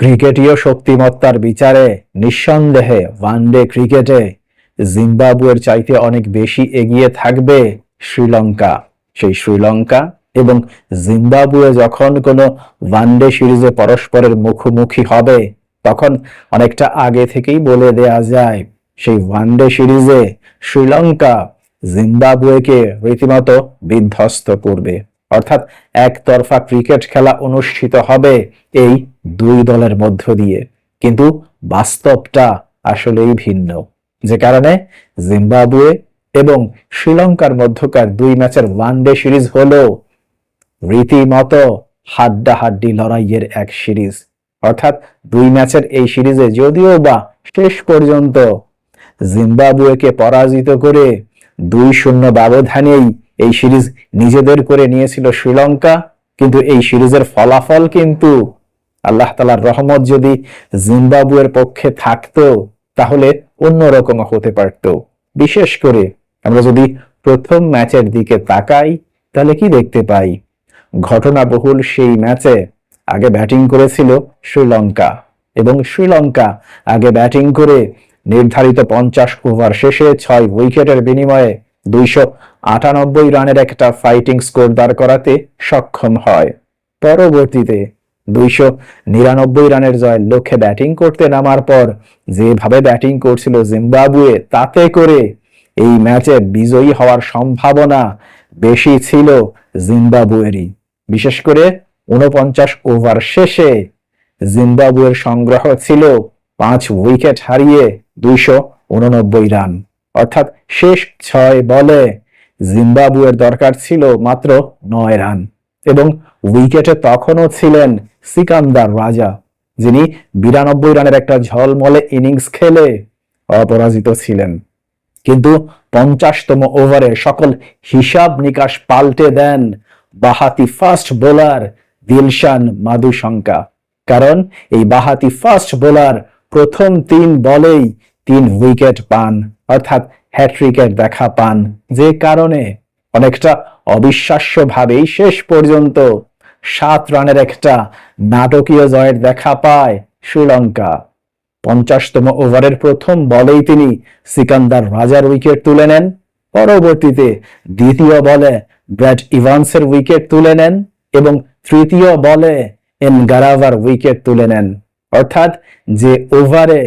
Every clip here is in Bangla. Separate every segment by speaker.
Speaker 1: ক্রিকেটীয় শক্তিমত্তার বিচারে, নিঃসন্দেহে ওয়ানডে ক্রিকেটে জিম্বাবুয়ের চাইতে অনেক বেশি এগিয়ে থাকবে শ্রীলঙ্কা। সেই শ্রীলঙ্কা এবং জিম্বাবুয়ে যখন কোনো ওয়ানডে সিরিজে পরস্পরের মুখোমুখি হবে, তখন অনেকটা আগে থেকেই বলে দেয়া যায়, সেই ওয়ানডে সিরিজে শ্রীলঙ্কা জিম্বাবুয়েকে রীতিমতো বিধ্বস্ত করবে। অর্থাৎ একতরফা ক্রিকেট খেলা অনুষ্ঠিত হবে এই দুই দলের মধ্য দিয়ে। কিন্তু বাস্তবটা আসলেই ভিন্ন। যে কারণে জিম্বাবুয়ে এবং শ্রীলঙ্কার মধ্যকার দুই ম্যাচের ওয়ানডে সিরিজ হলো রীতিমতো হাড্ডাহাড্ডি লড়াইয়ের এক সিরিজ। অর্থাৎ দুই ম্যাচের এই সিরিজে যদিও বা শেষ পর্যন্ত জিম্বাবুয়েকে পরাজিত করে দুই শূন্য ব্যবধানেই এই সিরিজ নিজেদের করে নিয়েছিল শ্রীলঙ্কা, কিন্তু এই সিরিজের ফলাফল কিন্তু আল্লাহ তালার রহমত যদি জিম্বাবুয়ের পক্ষে থাকতো, তাহলে অন্যরকম হতে পারত। বিশেষ করে আমরা যদি প্রথম ম্যাচের দিকে তাকাই, তাহলে কি দেখতে পাই? ঘটনাবহুল সেই ম্যাচে আগে ব্যাটিং করেছিল শ্রীলঙ্কা এবং শ্রীলঙ্কা আগে ব্যাটিং করে নির্ধারিত পঞ্চাশ ওভার শেষে ছয় উইকেটের বিনিময়ে দুইশো আটানব্বই রানের একটা ফাইটিং স্কোর দাঁড় করাতে সক্ষম হয়। পরবর্তীতে দুইশো নিরানব্বই রানের জয়ের লক্ষ্যে ব্যাটিং করতে নামার পর যেভাবে ব্যাটিং করছিল জিম্বাবুয়ে, তাতে করে এই ম্যাচে বিজয়ী হওয়ার সম্ভাবনা বেশি ছিল জিম্বাবুয়েরই। বিশেষ করে উনপঞ্চাশ ওভার শেষে জিম্বাবুয়ের সংগ্রহ ছিল পাঁচ উইকেট হারিয়ে দুইশো উননব্বই রান। অর্থাৎ শেষ ছয় বলে জিম্বাবুয়ের দরকার ছিল মাত্র নয় রান এবং উইকেটে তখনও ছিলেন সিকান্দার রাজা, যিনি বিরানব্বই রানের একটা ঝলমলে ইনিংস খেলে অপরাজিত ছিলেন। কিন্তু পঞ্চাশতম ওভারে সকল হিসাব নিকাশ পাল্টে দেন বাহাতি ফাস্ট বোলার দিলশান মাদুশঙ্কা। কারণ এই বাহাতি ফাস্ট বোলার প্রথম তিন বলেই তিন উইকেট পান, অর্থাৎ হ্যাট্রিকের দেখা পান, যে কারণে অনেকটা অবিশ্বাস্যভাবেই শেষ পর্যন্ত সাত রানের একটা নাটকীয় জয়ের দেখা পায় শ্রীলঙ্কা। পঞ্চাশতম ওভারের প্রথম বলেই তিনি সিকান্দার রাজার উইকেট তুলে নেন, পরবর্তীতে দ্বিতীয় বলে ব্র্যাড ইভান্সের উইকেট তুলে নেন এবং তৃতীয় বলে এন গারাভার উইকেট তুলে নেন। অর্থাৎ যে ওভারে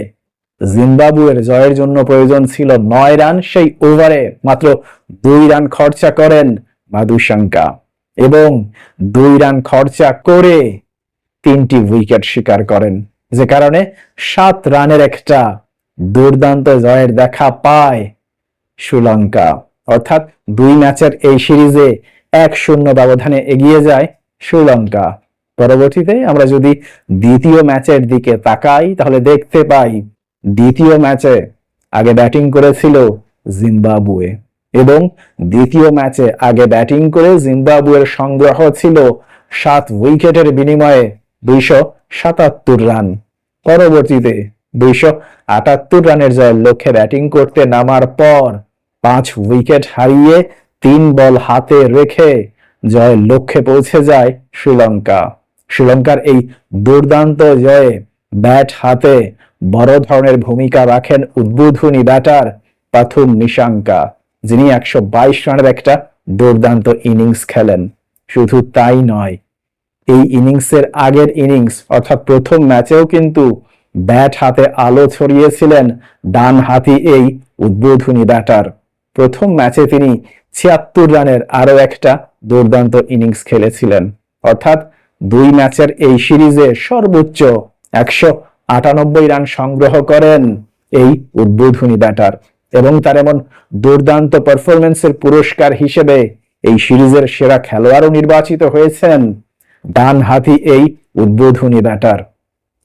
Speaker 1: জিম্বাবুয়ের জয়ের জন্য প্রয়োজন ছিল নয় রান, সেই ওভারে মাত্র দুই রান খরচা করেন মাদুশঙ্কা এবং দুই রান খরচা করে তিনটি উইকেট শিকার করেন, যে কারণে সাত রানের একটা দুর্দান্ত জয়ের দেখা পায় শ্রীলঙ্কা। অর্থাৎ দুই ম্যাচের এই সিরিজে এক শূন্য ব্যবধানে এগিয়ে যায় শ্রীলঙ্কা। পরবর্তীতে আমরা যদি দ্বিতীয় ম্যাচের দিকে তাকাই, তাহলে দেখতে পাই দ্বিতীয় ম্যাচে আগে ব্যাটিং করেছিল জিম্বাবুয়ে এবং দ্বিতীয় ম্যাচে আগে ব্যাটিং করে জিম্বাবুয়ের সংগ্রহ ছিল সাত উইকেটের বিনিময়ে দুইশো সাতাত্তর রান। পরবর্তীতে দুইশো আটাত্তর রানের জয়ের লক্ষ্যে ব্যাটিং করতে নামার পর পাঁচ উইকেট হারিয়ে তিন বল হাতে রেখে জয়ের লক্ষ্যে পৌঁছে যায় শ্রীলঙ্কা। শ্রীলঙ্কার এই দুর্দান্ত জয়ে ব্যাট হাতে বড় ধরনের ভূমিকা রাখেন উদ্বোধনী ব্যাটার পাথুম নিশাঙ্কা, যিনি একশো বাইশ রানের একটা দুর্দান্ত ইনিংস খেলেন। শুধু তাই নয়, এই ইনিংসের আগের ইনিংস, অর্থাৎ প্রথম ম্যাচেও কিন্তু ব্যাট হাতে আলো ছড়িয়েছিলেন ডান হাতি এই উদ্বোধনী ব্যাটার। প্রথম ম্যাচে তিনি ছিয়াত্তর রানের আরও একটা দুর্দান্ত ইনিংস খেলেছিলেন। অর্থাৎ দুই ম্যাচের এই সিরিজে সর্বোচ্চ একশো আটানব্বই রান সংগ্রহ করেন এই উদ্বোধনী ব্যাটার। এবং তার এমন দুর্দান্ত পারফরমেন্সের পুরস্কার হিসেবে এই সিরিজের সেরা খেলোয়াড়ও নির্বাচিত হয়েছেন ডান হাতি এই উদ্বোধনী ব্যাটার।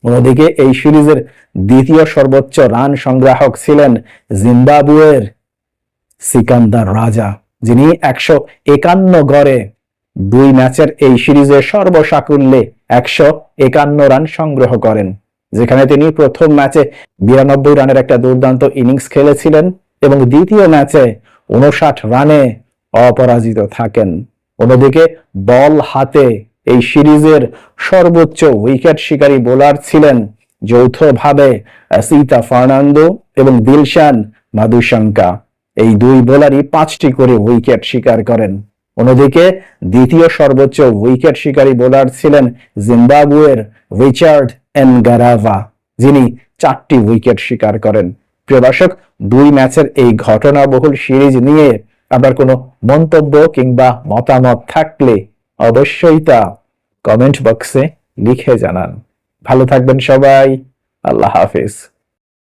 Speaker 1: অন্যদিকে এই সিরিজের দ্বিতীয় সর্বোচ্চ রান সংগ্রাহক ছিলেন জিম্বাবুয়ের সিকান্দার রাজা, যিনি একশো একান্ন গড়ে দুই ম্যাচের এই সিরিজে সর্বসাকুল্যে একশো একান্ন রান সংগ্রহ করেন। যেখানে তিনি প্রথম ম্যাচে বিরানব্বই রানের একটা দুর্দান্ত ইনিংস খেলেছিলেন এবং দ্বিতীয় ম্যাচে উনষাট রানে অপরাজিত থাকেন। অন্যদিকে বল হাতে এই সিরিজের সর্বোচ্চ উইকেট শিকারী বোলার ছিলেন যৌথভাবে সীতা ফার্নান্দো এবং দিলশান মাদুশঙ্কা। এই দুই বোলারই পাঁচটি করে উইকেট শিকার করেন। অন্যদিকে দ্বিতীয় সর্বোচ্চ উইকেট শিকারী বোলার ছিলেন জিম্বাবুয়ের রিচার্ড এন গারাভা যিনি চারটি উইকেট শিকার করেন। প্রিয় দুই ম্যাচের এই ঘটনাবহুল সিরিজ নিয়ে আপনার কোনো মন্তব্য কিংবা মতামত থাকলে অবশ্যই তা কমেন্ট বক্সে লিখে জানান। ভালো থাকবেন সবাই। আল্লাহ হাফিজ।